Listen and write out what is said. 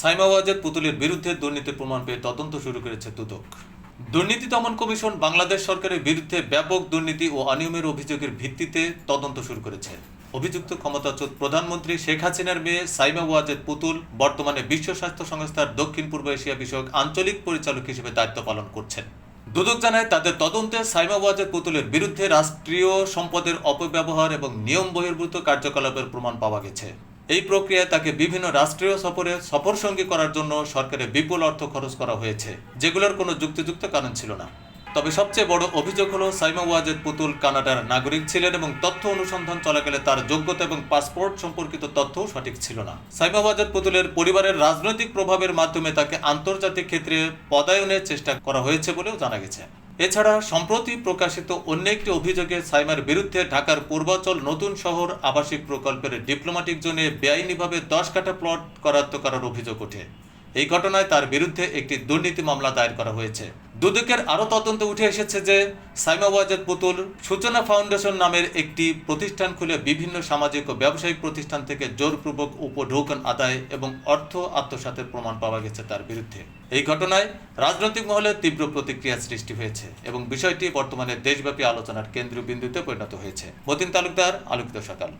সাইমা ওয়াজেদ পুতুলের বিরুদ্ধে দুর্নীতির প্রমাণ পেয়ে তদন্ত শুরু করেছে দুদক। দুর্নীতি দমন কমিশন বাংলাদেশ সরকারের বিরুদ্ধে ব্যাপক দুর্নীতি ও অনিয়মের অভিযোগের ভিত্তিতে তদন্ত শুরু করেছে। অভিযুক্ত ক্ষমতাচ্যুত প্রধানমন্ত্রী শেখ হাসিনার মেয়ে সাইমা ওয়াজেদ পুতুল বর্তমানে বিশ্ব স্বাস্থ্য সংস্থার দক্ষিণ পূর্ব এশিয়া বিষয়ক আঞ্চলিক পরিচালক হিসেবে দায়িত্ব পালন করছেন। দুদক জানায়, তাদের তদন্তে সাইমা ওয়াজেদ পুতুলের বিরুদ্ধে রাষ্ট্রীয় সম্পদের অপব্যবহার এবং নিয়ম বহির্ভূত কার্যকলাপের প্রমাণ পাওয়া গেছে। এই প্রক্রিয়ায় তাকে বিভিন্ন রাষ্ট্রীয় সফরে সফর সঙ্গী করার জন্য সরকারের বিপুল অর্থ খরচ করা হয়েছে, যেগুলোর কোনো যুক্তিযুক্ত কারণ ছিল না। তবে সবচেয়ে বড় অভিযোগ হলো, সাইমা ওয়াজেদ পুতুল কানাডার নাগরিক ছিলেন এবং তথ্য অনুসন্ধান চলাকালে তার যোগ্যতা এবং পাসপোর্ট সম্পর্কিত তথ্যও সঠিক ছিল না। সাইমা ওয়াজেদ পুতুলের পরিবারের রাজনৈতিক প্রভাবের মাধ্যমে তাকে আন্তর্জাতিক ক্ষেত্রে পদায়নের চেষ্টা করা হয়েছে বলেও জানা গেছে। এছাড়া সম্প্রতি প্রকাশিত অন্য একটি অভিযোগে সাইমার বিরুদ্ধে ঢাকার পূর্বাচল নতুন শহর আবাসিক প্রকল্পের ডিপ্লোম্যাটিক জোনে বেআইনিভাবে দশ কাঠা প্লট করাত্ম করার অভিযোগ ওঠে। এই ঘটনায় তার বিরুদ্ধে একটি দুর্নীতি মামলা দায়ের করা হয়েছে। দুদকের আরও তদন্তে উঠে এসেছে যে সাইমা ওয়াজেদ পুতুল সূচনা ফাউন্ডেশন নামের একটি প্রতিষ্ঠান খুলে বিভিন্ন সামাজিক ও ব্যবসায়িক প্রতিষ্ঠান থেকে জোরপূর্বক উপঢৌকন আদায় এবং অর্থ আত্মসাতের প্রমাণ পাওয়া গেছে তার বিরুদ্ধে। এই ঘটনায় রাজনৈতিক মহলে তীব্র প্রতিক্রিয়া সৃষ্টি হয়েছে এবং বিষয়টি বর্তমানে দেশব্যাপী আলোচনার কেন্দ্রবিন্দুতে পরিণত হয়েছে। মতিন তালুকদার, আলোকিত সকাল।